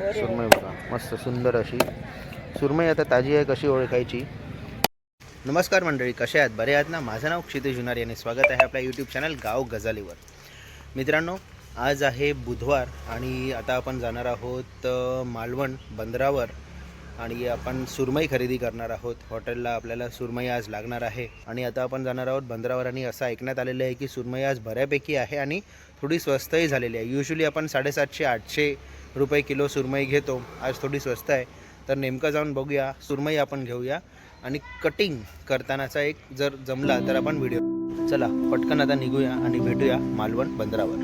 सुरमई बघा मस्त सुंदर अशी. सुरमई आता ताजी आहे कशी ओळखायची? नमस्कार मंडळी कसे आहात? बरे आहात ना? माझं नाव क्षितिज जुनार यांनी स्वागत आहे आपल्या यूट्यूब चॅनल गाव गजालीवर. मित्रांनो आज आहे बुधवार आणि आता आपण जाणार आहोत मालवण बंदरावर. आणि आपण सुरमई खरेदी करणार आहोत. हॉटेलला आपल्याला सुरमई आज लागणार आहे. आणि आता आपण जाणार आहोत बंदरावर आणि असं ऐकण्यात आलेलं आहे की सुरमई आज बऱ्यापैकी आहे आणि थोडी स्वस्तही झालेली आहे. युजली आपण साडेसातशे आठशे रुपये किलो सुरमई घेतो. आज थोडी स्वस्त आहे. तर नेमकं जाऊन बघूया. सुरमई आपण घेऊया. आणि कटिंग करतानाचा एक जर जमला तर आपण व्हिडिओ चला पटकन आता निघूया आणि भेटूया मालवण बंदरावर.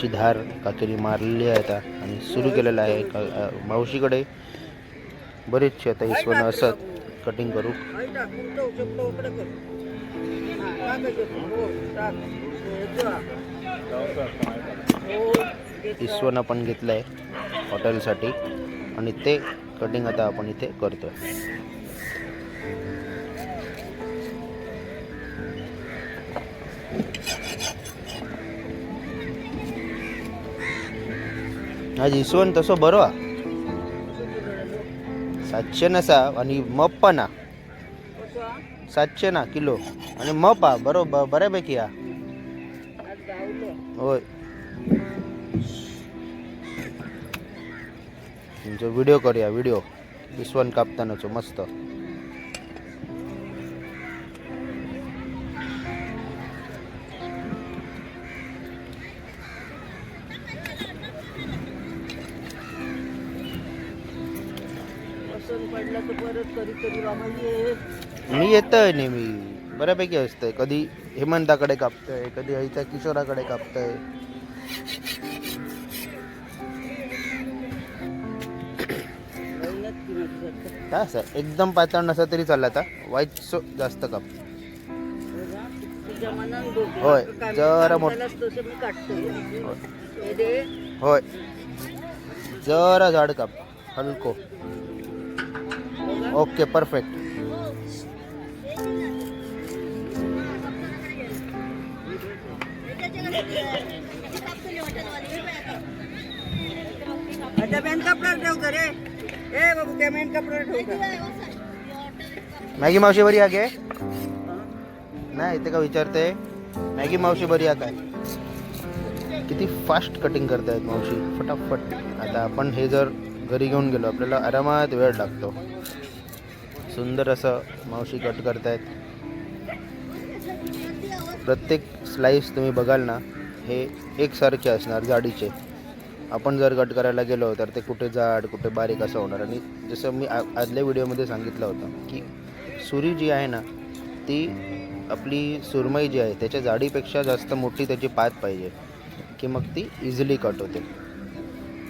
अशी धार कातरी मारलेली आहे आता आणि सुरू केलेलं आहे. का मावशीकडे बरेचसे आता इसवण असत कटिंग करू. इसवण आपण घेतलं आहे हॉटेलसाठी आणि ते कटिंग आता आपण इथे करतोय. आज इसवण तसं बरं हा. हो. सातशे नसा आणि मप पण हा सातशे ना किलो. आणि मप हा बरोबर बऱ्यापैकी हा. होय. तुमचो व्हिडिओ करूया व्हिडिओ इसवण कापतानाचो मस्त. पसंत पडलं तर परत कधीतरी बाबा ये. मी येतोय नेहमी. बऱ्यापैकी असतंय. कधी हेमंताकडे कापतंय कधी आईच्या किशोराकडे कापतंय. महिन्यात जातं. काय असं? एकदम पातळ नसा तरी चालला आता. वाईट सो जास्त काप. बघा, तुझ्या मनानं बघ. होय, मी जरा मोठ- कापतानाच तसं मी काढतो हे दे. होय. जरा झाड काप. हलको. ठेव का मॅगी मावशी बरी आहे नाही इथे का विचारते? मॅगी मावशी बरी आहे काय किती फास्ट कटिंग करतायत मावशी फटाफट. आता आपण हे जर घरी घेऊन गेलो आपल्याला आरामात वेळ लागतो. सुंदर असं मावशी कट करत आहेत प्रत्येक स्लाईस तुम्ही बघाल ना हे एकसारखे असणार जाडीचे. आपण जर कट करायला गेलो तर ते कुठे जाड कुठे बारीक असं होणार. आणि जसं मी आ- आदल्या व्हिडिओमध्ये सांगितलं होतं की सुरी जी आहे ना ती आपली सुरमई जी आहे त्याच्या जाडीपेक्षा जास्त मोठी त्याची पात पाहिजे. की मग ती इझिली कट होते.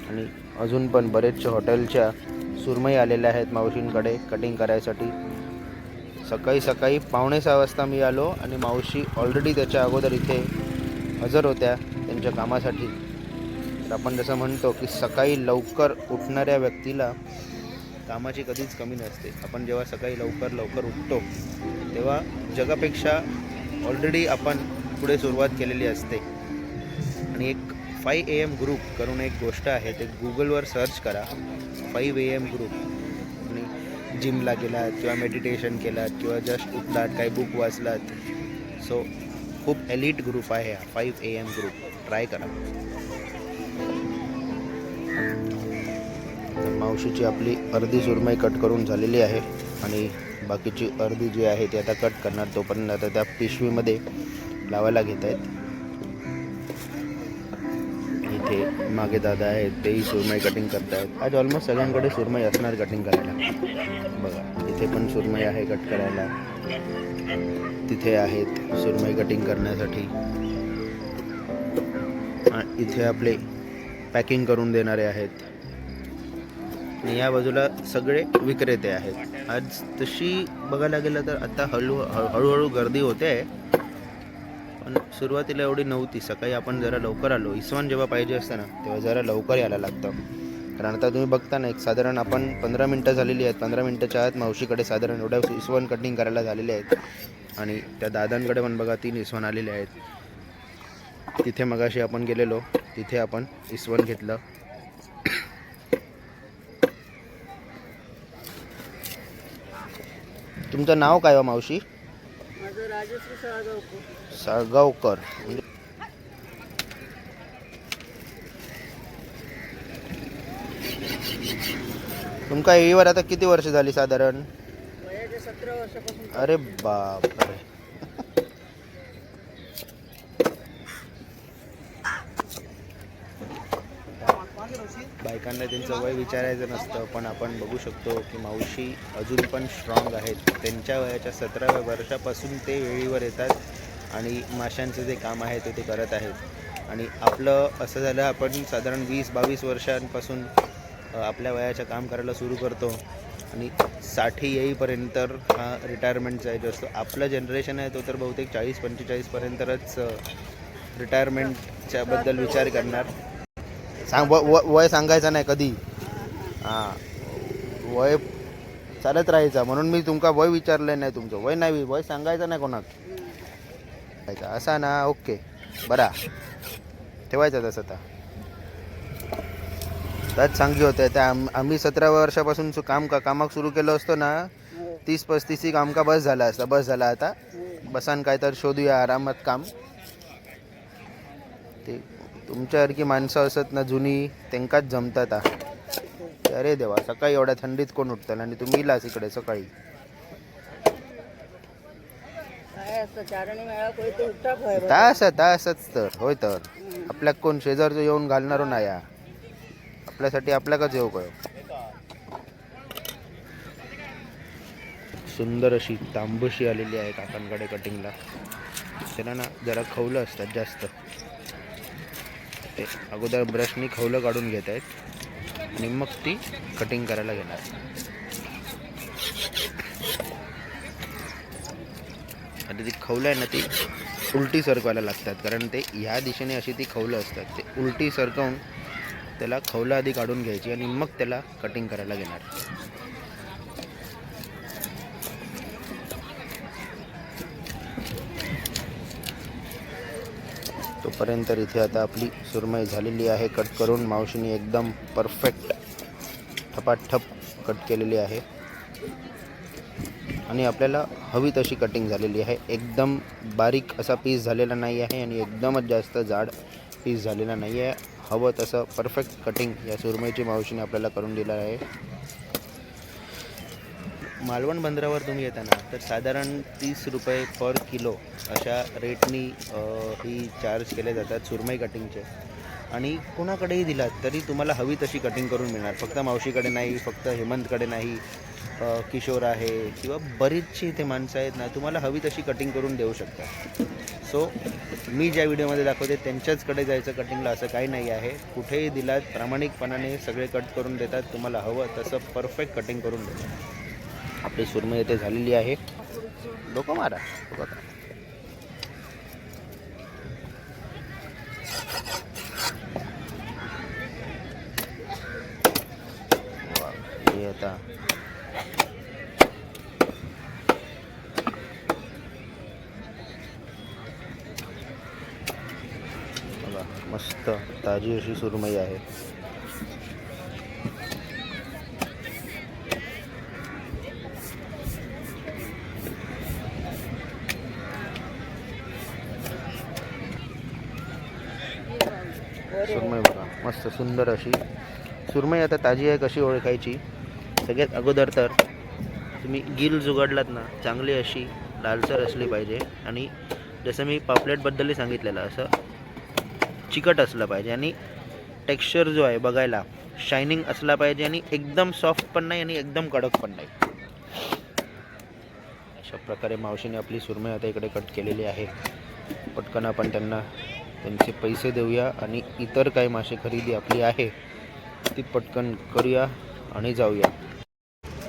आणि अजून पण बरेचशा हॉटेलच्या सुरमई आलेल्या आहेत मावशींकडे कटिंग करायसाठी. सकाळी सकाळी पावणे सहा वाजता मी आलो आणि मावशी ऑलरेडी त्याच्या अगोदर इथे हजर होत्या त्यांच्या कामासाठी. तर आपण जसं म्हणतो की सकाळी लवकर उठणाऱ्या व्यक्तीला कामाची कधीच कमी नसते. आपण जेव्हा सकाळी लवकर लवकर उठतो तेव्हा जगापेक्षा ऑलरेडी आपण पुढे सुरुवात केलेली असते. आणि एक फाय ए एम ग्रुप करून एक गोष्ट आहे ते गुगलवर सर्च करा. फाईव्ह ए एम ग्रुप आणि जिमला गेलात किंवा मेडिटेशन केलात किंवा जस्ट उठलात काही बुक वाचलात. सो खूप एलिट ग्रुप आहे हा five A M group try करा. मावशीची आपली अर्धी सुरमई कट करून झालेली आहे आणि बाकीची अर्धी जी आहे ती आता कट करणार तोपर्यंत आता त्या पिशवीमध्ये लावायला घेत आहेत इथे मागे दादा आहेत तेही सुरमई कटिंग करतायत. आहेत आज ऑलमोस्ट सगळ्यांकडे सुरमई असणार कटिंग करायला. बघा इथे पण सुरमई आहे कट करायला. तिथे आहेत सुरमई कटिंग करण्यासाठी. इथे आपले पॅकिंग करून देणारे आहेत. आणि या बाजूला सगळे विक्रेते आहेत. आज तशी बघायला गेलं तर आता हळू- हळूहळू गर्दी होते. आहे पण सुरुवातीला एवढी नव्हती. सकाळी आपण जरा लवकर आलो. इसवण जेव्हा पाहिजे असतं ना तेव्हा जरा लवकर यायला लागतं. कारण आता तुम्ही बघता ना एक साधारण आपण पंधरा मिनटं झालेली आहेत. पंधरा मिनटाच्या आत मावशीकडे साधारण एवढ्या इसवण कटिंग करायला झालेले आहेत. आणि त्या दादांकडे पण बघा तीन इसवण आलेले आहेत. तिथे मगाशी आपण गेलेलो. तिथे आपण इसवण घेतलं. तुमचं नाव काय हो मावशी? साळगावकर. म्हणजे तुमका येईवर आता किती वर्ष झाली साधारण? अरे बाप बायकांना त्यांचं वय विचारायचं नसतं पण आपण बघू शकतो की मावशी अजून पण स्ट्रॉंग आहेत. त्यांच्या वयाच्या सतराव्या वर्षापासून ते वेळीवर येतात आणि माशांचं जे काम आहे ते ते करत आहेत. आणि आपलं असं झालं आपण साधारण वीस बावीस वर्षांपासून आपल्या वयाचं काम करायला सुरू करतो. आणि साठी येईपर्यंत हा रिटायरमेंटचा जो असतो आपलं जनरेशन आहे तो तर बहुतेक चाळीस पंचेचाळीसपर्यंतच रिटायरमेंटच्याबद्दल विचार करणार. सांग व- वय सांगायचं नाही कधी. हां. वय चालत राहायचं. म्हणून मी तुमका वय विचारलं नाही तुमचं. वय नाही वय सांगायचं नाही कोणाक. असा ना ओके. बरा. ठेवायचं तसं आता. त्याच सांगी होते. त्या आम्ही सतरा वर्षापासून सु- काम का कामाक सुरू केलं असतो ना तीस पस्तीस कामका बस झाला असता. बस झाला आता. बसान काय तर शोधूया आरामात काम. ठीक तुमच्यासारखी माणसं असत ना जुनी त्यांकाच जमतात अरे देवा सकाळी एवढ्या थंडीत कोण उठतं? आणि तुम्ही इलास इकडे सकाळी. तास तासच तर होय तर. आपल्याक कोण शेजारचं येऊन घालणारो नाही. आपल्यासाठी आपल्याकच येऊ काय सुंदर अशी तांबूशी आलेली आहे काकांकडे कटिंगला त्याला ना जरा खवलं असतात जास्त. ते. अगोदर ब्रशनी खवलं काढून घेत आहेत. आणि मग ती कटिंग करायला घेणार. आणि ती खवलं आहे ना ती उलटी सरकवायला लागतात. कारण ते ह्या दिशेने अशी ती खवलं असतात. ते उलटी सरकवून त्याला खवलं आधी काढून घ्यायची आणि मग त्याला कटिंग करायला घेणार. तोपर्यंत इथे आता आपली सुरमई झालेली आहे. कट करून मावशीने एकदम परफेक्ट ठपाठप कट केलेली आहे. आणि आपल्याला हवी तशी कटिंग झालेली आहे. एकदम बारीक असा पीस झालेला नाही आहे आणि एकदमच जास्त जाड पीस झालेला नाही आहे हवं तसं परफेक्ट कटिंग या सुरमईची मावशीने आपल्याला करून दिलं आहे. मालवण बंदरावर तुम्ही येताना तर साधारण तीस रुपये पर किलो अशा रेटनी ही चार्ज केले जातात सुरमई कटिंगचे. आणि कोणाकडेही दिलात तरी तुम्हाला हवी तशी कटिंग करून मिळणार. फक्त मावशीकडे नाही फक्त हेमंतकडे नाही किशोर आहे किंवा बरीचशी इथे माणसं आहेत ना तुम्हाला हवी तशी कटिंग करून देऊ शकतात सो मी ज्या व्हिडिओमध्ये दाखवते त्यांच्याचकडे जायचं कटिंगला असं काही नाही आहे. कुठेही दिलात प्रामाणिकपणाने सगळे कट करून देतात तुम्हाला हवं तसं परफेक्ट कटिंग करून देतात. आपली सुरमई येथे झालेली आहे डोकं मारा बघा आता. हे आता बघा मस्त ताजी अशी सुरमई आहे सुरमई बघा. मस्त सुंदर अशी. सुरमई आता ताजी आहे कशी ओळखायची? सगळ्यात अगोदर तर तुम्ही गिल जुगाडलात ना चांगली अशी लालसर असली पाहिजे. आणि जसं मी पापलेटबद्दलही सांगितलेलं असं चिकट असलं पाहिजे. आणि टेक्स्चर जो आहे बघायला शायनिंग असला पाहिजे आणि एकदम सॉफ्ट पण नाही आणि एकदम कडक पण नाही. अशा प्रकारे मावशीने आपली सुरमई आता इकडे कट केलेली आहे. पटकन आपण त्यांना त्यांचे पैसे देऊया आणि इतर काही मासे खरेदी आपली आहे ती पटकन करूया आणि जाऊया.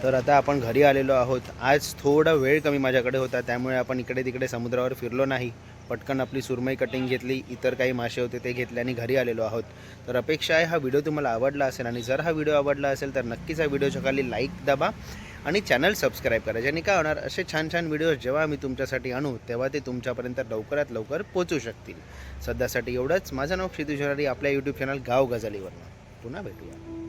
तर आता आपण घरी आलेलो आहोत. आज थोडा वेळ कमी माझ्याकडे होता त्यामुळे आपण इकडे तिकडे समुद्रावर फिरलो नाही. पटकन आपली सुरमई कटिंग घेतली इतर काही मासे होते ते घेतले आणि घरी आलेलो आहोत. तर अपेक्षा आहे हा व्हिडिओ तुम्हाला आवडला असेल आणि जर हा व्हिडिओ आवडला असेल तर नक्कीच हा व्हिडिओच्या खाली लाईक दाबा. आणि चॅनल सबस्क्राईब करा. ज्याने काय होणार असे छान छान व्हिडिओज जेव्हा मी तुमच्यासाठी आणू तेव्हा ते तुमच्यापर्यंत लवकरात लवकर पोचू शकतील. सध्यासाठी एवढंच. माझं नाव क्षितिज आपल्या यूट्यूब चॅनल गाव गजालीवरनं पुन्हा भेटूया.